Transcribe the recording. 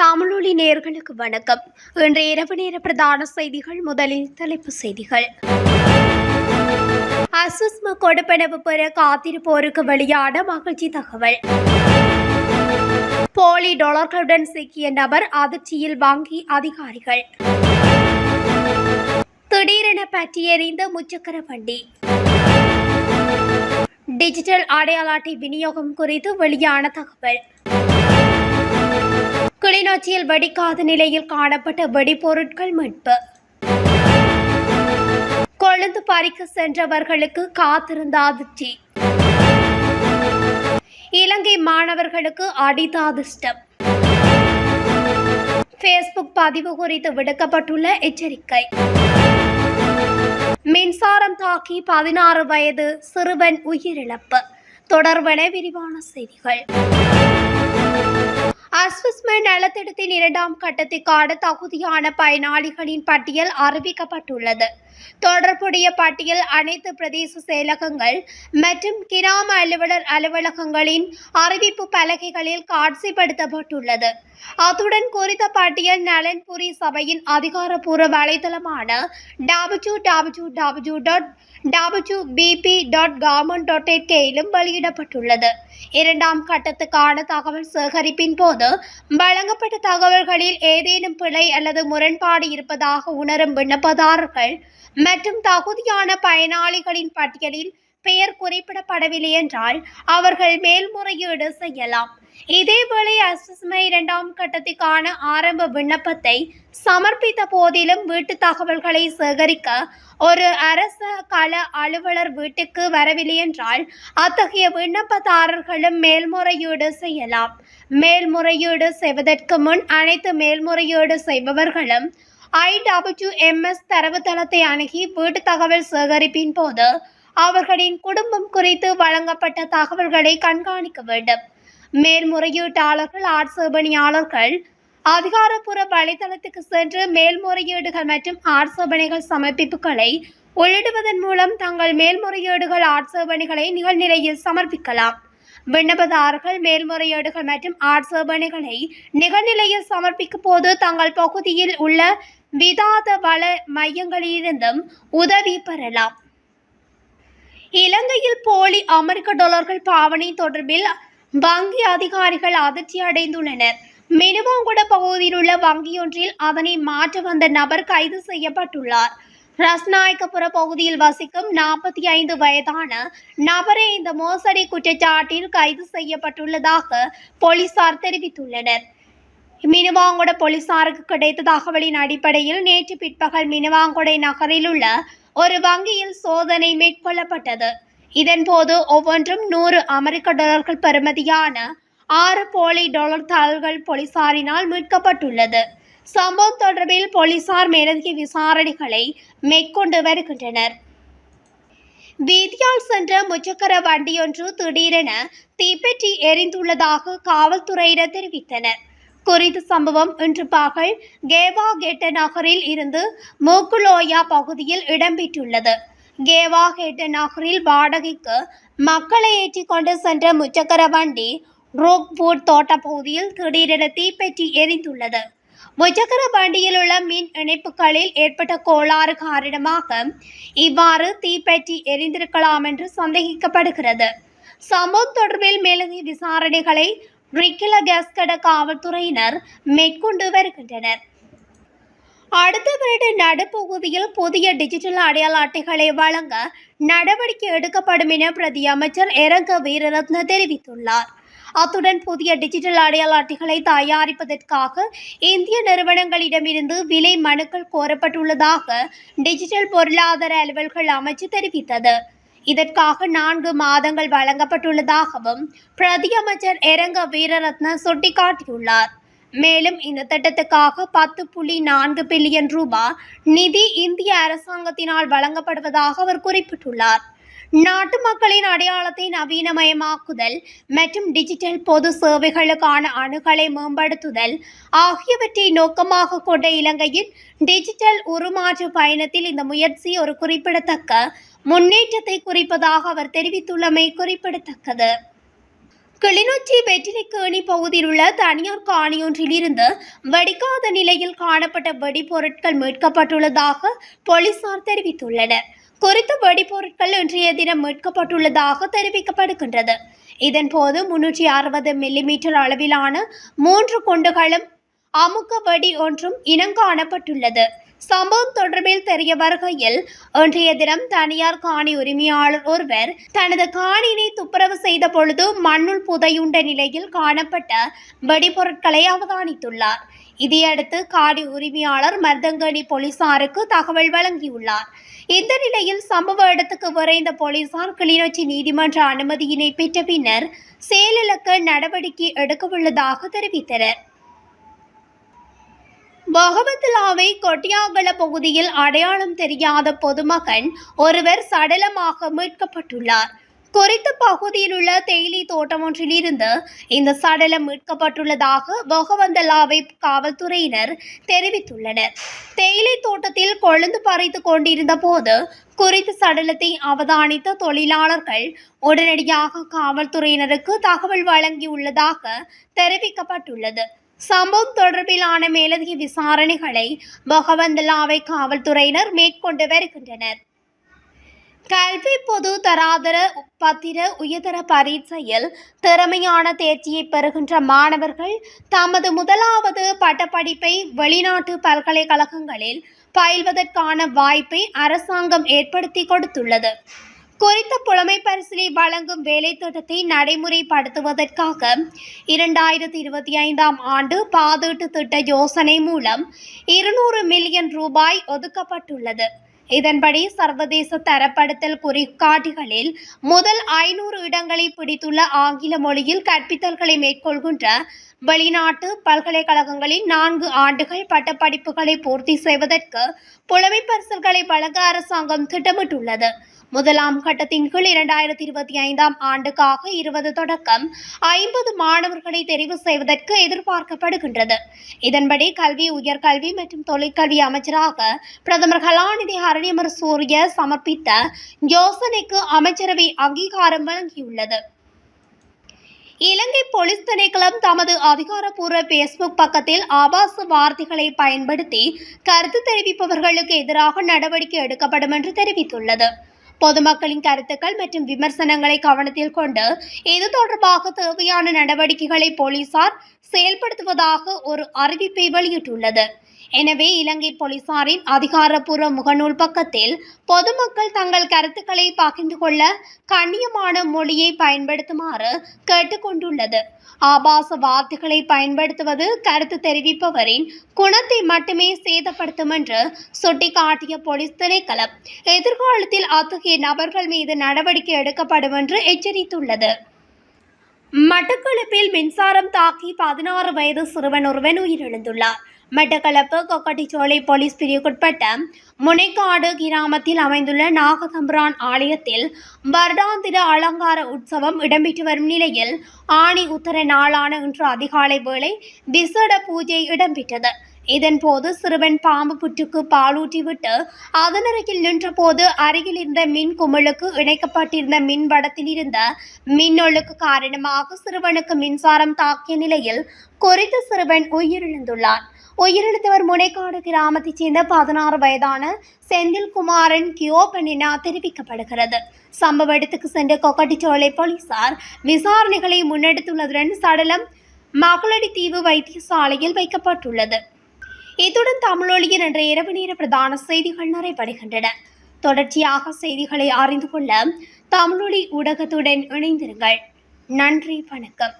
தமிழொலி நேர்களுக்கு வணக்கம். இன்று இரவு நேர பிரதான செய்திகள் முதலில் தலைப்பு செய்திகள். அசுஸ்ம கொடுப்பனவு பெற காத்திருப்போருக்கு வெளியான மகிழ்ச்சி தகவல். போலி டாலர்களுடன் சிக்கிய நபர் அதிர்ச்சியில் வாங்கி அதிகாரிகள். திடீரென பற்றி எறிந்த முச்சக்கர வண்டி. டிஜிட்டல் அடையாள அட்டை விநியோகம் குறித்து வெளியான தகவல். கிளிநொச்சியில் வெடிக்காத நிலையில் காணப்பட்ட வெடிபொருட்கள் மீட்பு. கொழுந்து பறிக்க சென்றவர்களுக்கு காத்திருந்த அதிர்ச்சி இலங்கை மாணவர்களுக்கு அடித்த அதிர்ஷ்டம் ஃபேஸ்புக் பதிவு குறித்து விடுக்கப்பட்டுள்ள எச்சரிக்கை. மின்சாரம் தாக்கி பதினாறு வயது சிறுவன் உயிரிழப்பு. தொடர்பென விரிவான செய்திகள். அஸ்விஸ்மெண்ட் நலத்திட்டத்தின் இரண்டாம் கட்டத்திற்கான தகுதியான பயனாளிகளின் பட்டியல் அறிவிக்கப்பட்டுள்ளது. தொடர்புடைய பட்டியல் அனைத்து பிரதேச செயலகங்கள் மற்றும் கிராம அலுவலர் அலுவலகங்களின் அறிவிப்பு பலகைகளில் காட்சிப்படுத்தப்பட்டுள்ளது. அத்துடன் குறித்த பட்டியல் நலன்புரி சபையின் அதிகாரப்பூர்வ வலைதளமான W W W dot W BB dot government dot எட்கேயிலும் வெளியிடப்பட்டுள்ளது. இரண்டாம் கட்டத்துக்கான தகவல் சேகரிப்பின் போது வழங்கப்பட்ட தகவல்களில் ஏதேனும் பிழை அல்லது முரண்பாடு இருப்பதாக உணரும் விண்ணப்பதாரர்கள் மற்றும் தகுதியான பயனாளிகளின் பட்டியலில் பெயர் குறிப்பிடப்படவில்லை என்றால் அவர்கள் மேல்முறையீடு செய்யலாம். இதேவேளை அசஸ்மை இரண்டாம் கட்டத்திற்கான ஆரம்ப விண்ணப்பத்தை சமர்ப்பித்த போதிலும் வீட்டு தகவல்களை சேகரிக்க ஒரு அரச கள அலுவலர் வீட்டுக்கு வரவில்லை என்றால் அத்தகைய விண்ணப்பதாரர்களும் மேல்முறையீடு செய்யலாம். மேல்முறையீடு செய்வதற்கு முன் அனைத்து மேல்முறையீடு செய்பவர்களும் ஐடபிள்யூஎம்எஸ் தரவுத்தளத்தை அணுகி வீட்டு தகவல் சேகரிப்பின் போது அவர்களின் குடும்பம் குறித்து வழங்கப்பட்ட தகவல்களை கண்காணிக்க வேண்டும். மேல்முறையீட்டாளர்கள் ஆட்சேபணியாளர்கள் அதிகாரப்பூர்வ வலைதளத்துக்கு சென்று மேல்முறையீடுகள் மற்றும் ஆட்சேபனைகள் சமர்ப்பிப்புகளை உள்ளிடுவதன் மூலம் தங்கள் மேல்முறையீடுகள் ஆட்சேபனைகளை நிகழ்நிலையில் சமர்ப்பிக்கலாம். விண்ணப்பதாரர்கள் மேல்முறையீடுகள் மற்றும் ஆட்சேபனைகளை நிகழ்நிலையில் சமர்ப்பிக்கும் போது தங்கள் பகுதியில் உள்ள விதாத வள மையங்களிலிருந்தும் உதவி பெறலாம். இலங்கையில் போலி அமெரிக்க டாலர்கள் பாவனை தொடர்பில் வங்கி அதிகாரிகள் அதிர்ச்சி அடைந்துள்ளனர். மினுவாங்குட பகுதியில் உள்ள வங்கியொன்றில் அதனை மாற்ற வந்த நபர் கைது செய்யப்பட்டுள்ளார். ரஸ்நாயக்கபுர பகுதியில் வசிக்கும் நாற்பத்தி ஐந்து வயதான நபரை இந்த மோசடி குற்றச்சாட்டில் கைது செய்யப்பட்டுள்ளதாக போலீசார் தெரிவித்துள்ளனர். மினுவாங்குட போலீசாருக்கு கிடைத்த தகவலின் அடிப்படையில் நேற்று பிற்பகல் மினுவாங்குடை நகரில் உள்ள ஒரு வங்கியில் சோதனை மேற்கொள்ளப்பட்டது. இதன்போது ஒவ்வொன்றும் நூறு அமெரிக்க டாலர்கள் பெறுமதியான ஆறு போலி டாலர் தாள்கள் போலீசாரினால் மீட்கப்பட்டுள்ளது. சம்பவம் தொடர்பில் போலீசார் மேலதிக விசாரணைகளை மேற்கொண்டு வருகின்றனர். வீதியால் சென்ற முச்சக்கர வண்டியொன்று திடீரென தீப்பற்றி எரிந்துள்ளதாக காவல்துறையினர் தெரிவித்தனர். குறித்த சம்பவம் இன்று பகல் கேவா கேட்ட நகரில் இருந்து மூக்குலோயா பகுதியில் இடம்பெற்றுள்ளது. கேவா கேட்ட நகரில் வாடகைக்கு மக்களை ஏற்றிக் கொண்டு சென்ற முச்சக்கர வண்டி ரோக்வுட் தோட்ட பகுதியில் திடீரென தீப்பற்றி எரிந்துள்ளது. முச்சக்கர வண்டியில் உள்ள மின் இணைப்புகளில் ஏற்பட்ட கோளாறு காரணமாக இவ்வாறு தீப்பற்றி எரிந்திருக்கலாம் என்று சந்தேகிக்கப்படுகிறது. சம்பவம் தொடர்பில் மேலதிக விசாரணைகளை ரிக்கில கேஸ்கட காவல்துறையினர் மேற்கொண்டு வருகின்றனர். அடுத்த வருட நடுப்பகுதியில் புதிய டிஜிட்டல் அடையாள அட்டைகளை வழங்க நடவடிக்கை எடுக்கப்படும் என பிரதி அமைச்சர் இரங்க வீரரத்ன தெரிவித்துள்ளார். அத்துடன் புதிய டிஜிட்டல் அடையாள அட்டைகளை தயாரிப்பதற்காக இந்திய நிறுவனங்களிடமிருந்து விலை மனுக்கள் கோரப்பட்டுள்ளதாக டிஜிட்டல் பொருளாதார அலுவல்கள் அமைச்சு தெரிவித்தது. இதற்காக நான்கு மாதங்கள் வழங்கப்பட்டுள்ளதாகவும் பிரதியமைச்சர் இரங்க எரங்க வீரரத்ன சுட்டிக்காட்டியுள்ளார். மேலும் இந்த திட்டத்துக்காக பத்து புள்ளி நான்கு பில்லியன் ரூபாய் நிதி இந்திய அரசாங்கத்தினால் வழங்கப்படுவதாக அவர் குறிப்பிட்டுள்ளார். நாட்டு மக்களின் அடையாளத்தை நவீனமயமாக்குதல் மற்றும் டிஜிட்டல் பொது சேவைகளுக்கான அணுகலை மேம்படுத்துதல் ஆகியவற்றை நோக்கமாக கொண்ட இலங்கையின் டிஜிட்டல் உருமாற்ற பயணத்தில் இந்த முயற்சி ஒரு குறிப்பிடத்தக்க முன்னேற்றத்தை குறிப்பதாக அவர் தெரிவித்துள்ளமை குறிப்பிடத்தக்கது. கிளிநொச்சி வெற்றிலைக்கேணி பகுதியில் உள்ள தனியார் காணியொன்றில் இருந்து வெடிக்காத நிலையில் காணப்பட்ட வெடிபொருட்கள் மீட்கப்பட்டுள்ளதாக போலீசார் தெரிவித்துள்ளனர். குறித்த வெடிபொருட்கள் இன்றைய தினம் மீட்கப்பட்டுள்ளதாக தெரிவிக்கப்படுகின்றது. இதன்போது முன்னூற்றி அறுபது மில்லிமீட்டர் அளவிலான மூன்று குண்டுகளும் அமுக்க வெடி ஒன்றும் இனங்காணப்பட்டுள்ளது சம்பவம் தொடர்பில் தெரிய வருகையில் இன்றைய தினம் தனியார் காணி உரிமையாளர் ஒருவர் தனது காணியினை துப்புரவு செய்த பொழுது மண்ணுள் புதையுண்ட நிலையில் காணப்பட்ட வெடிபொருட்களை அவதானித்துள்ளார். இதையடுத்து காணி உரிமையாளர் மர்தங்கனி போலீசாருக்கு தகவல் வழங்கியுள்ளார். இந்த நிலையில் சம்பவ இடத்துக்கு விரைந்த போலீசார் கிளிநொச்சி நீதிமன்ற அனுமதியினை பெற்ற பின்னர் செயலிழக்க நடவடிக்கை எடுக்கவுள்ளதாக தெரிவித்தனர். பகவத்லாவை கொட்டியாங்கல பகுதியில் அடையாளம் தெரியாத பொதுமகன் ஒருவர் சடலமாக மீட்கப்பட்டுள்ளார். குறித்த பகுதியில் உள்ள தேயிலை தோட்டம் ஒன்றில் இருந்து இந்த சடலம் மீட்கப்பட்டுள்ளதாக பகவந்தலாவை காவல்துறையினர் தெரிவித்துள்ளனர். தேயிலை தோட்டத்தில் கொழுந்து பறித்து கொண்டிருந்த போது குறித்த சடலத்தை அவதானித்த தொழிலாளர்கள் உடனடியாக காவல்துறையினருக்கு தகவல் வழங்கியுள்ளதாக தெரிவிக்கப்பட்டுள்ளது. சம்பவம் தொடர்பிலான மேலதிக விசாரணைகளை பகவந்தலாவை காவல்துறையினர் மேற்கொண்டு வருகின்றனர். கல்வி பொது தராதர பத்திர உயர்தர பரீட்சையில் திறமையான தேர்ச்சியை பெறுகின்ற மாணவர்கள் தமது முதலாவது பட்டப்படிப்பை வெளிநாட்டு பல்கலைக்கழகங்களில் பயில்வதற்கான வாய்ப்பை அரசாங்கம் ஏற்படுத்தி கொடுத்துள்ளது. குறித்த புலமை பரிசிலை வழங்கும் வேலை திட்டத்தை நடைமுறைப்படுத்துவதற்காக இரண்டாயிரத்தி இருபத்தி ஐந்தாம் ஆண்டு பாதீட்டு திட்ட யோசனை மூலம் இருநூறு மில்லியன் ரூபாய் ஒதுக்கப்பட்டுள்ளது. இதன்படி சர்வதேச தரப்படுத்தல் குறிகாட்டிகளில் முதல் ஐநூறு இடங்களை பிடித்துள்ள ஆங்கில மொழியில் கற்பித்தல்களை மேற்கொள்கின்ற வெளிநாட்டு பல்கலைக்கழகங்களில் நான்கு ஆண்டுகள் பட்டப்படிப்புகளை பூர்த்தி செய்வதற்கு புலமை பரிசல்களை வழங்க அரசாங்கம் திட்டமிட்டுள்ளது. முதலாம் கட்டத்தின் கீழ் இரண்டாயிரத்தி இருபத்தி ஐந்தாம் ஆண்டுக்காக இருபது தொடக்கம் ஐம்பது மாணவர்களை தெரிவு செய்வதற்கு எதிர்பார்க்கப்படுகின்றது. இதன்படி கல்வி உயர்கல்வி மற்றும் தொழிற்கல்வி அமைச்சராக பிரதமர் கலாநிதி ஹரணியமர் சூரிய சமர்ப்பித்த யோசனைக்கு அமைச்சரவை அங்கீகாரம் வழங்கியுள்ளது. இலங்கை போலீஸ் திணைக்களம் தமது அதிகாரப்பூர்வ பேஸ்புக் பக்கத்தில் ஆபாச வார்த்தைகளை பயன்படுத்தி கருத்து தெரிவிப்பவர்களுக்கு எதிராக நடவடிக்கை எடுக்கப்படும் என்று தெரிவித்துள்ளது. பொதுமக்களின் கருத்துக்கள் மற்றும் விமர்சனங்களை கவனத்தில் கொண்டு இது தொடர்பாக தேவையான நடவடிக்கைகளை போலீசார் செயல்படுத்துவதாக ஒரு அறிவிப்பை வெளியிட்டுள்ளது. எனவே இலங்கை போலீசாரின் அதிகாரப்பூர்வ முகநூல் பக்கத்தில் பொதுமக்கள் தங்கள் கருத்துக்களை பகிர்ந்து கொள்ள கண்ணியமான மொழியை பயன்படுத்துமாறு கேட்டுக்கொண்டுள்ளது. ஆபாச வார்த்தைகளை பயன்படுத்துவது கருத்து தெரிவிப்பவரின் குணத்தை மட்டுமே சேதப்படுத்தும் என்று சுட்டிக்காட்டிய போலீஸ் திணைக்களம் எதிர்காலத்தில் அத்தகைய நபர்கள் மீது நடவடிக்கை எடுக்கப்படும் என்று எச்சரித்துள்ளது. மட்டக்களப்பில் மின்சாரம் தாக்கி பதினாறு வயது சிறுவன் ஒருவன் உயிரிழந்துள்ளார். மட்டக்களப்பு கொக்கட்டிச்சோலை போலீஸ் பிரிவுக்குட்பட்ட முனைக்காடு கிராமத்தில் அமைந்துள்ள நாகதம்புரான் ஆலயத்தில் வருடாந்திர அலங்கார உற்சவம் இடம்பெற்று வரும் நிலையில் ஆணி உத்தர நாளான இன்று அதிகாலை வேளை விசேட பூஜை இடம்பெற்றது. இதன்போது சிறுவன் பாம்பு புற்றுக்கு பாலூட்டிவிட்டு அதனருகில் நின்றபோது அருகில் இருந்த மின் குமிழுக்கு இணைக்கப்பட்டிருந்த மின் வடத்தில் இருந்த மின்னொழுக்கு காரணமாக சிறுவனுக்கு மின்சாரம் தாக்கிய நிலையில் குறித்த சிறுவன் உயிரிழந்துள்ளார் உயிரிழந்தவர் முனைக்காடு கிராமத்தைச் சேர்ந்த பதினாறு வயதான செந்தில்குமாரன் கியோபன் என தெரிவிக்கப்படுகிறது. சம்பவ இடத்துக்கு சென்ற கொக்கட்டிச்சோலை போலீசார் விசாரணைகளை முன்னெடுத்துள்ளதுடன் சடலம் மகளடி தீவு வைத்தியசாலையில் வைக்கப்பட்டுள்ளது. இத்துடன் தமிழொலியின் என்ற இரவு நேர பிரதான செய்திகள் நிறைவடைகின்றன. தொடர்ச்சியாக செய்திகளை அறிந்து கொள்ள தமிழொலி ஊடகத்துடன் இணைந்திருங்கள். நன்றி வணக்கம்.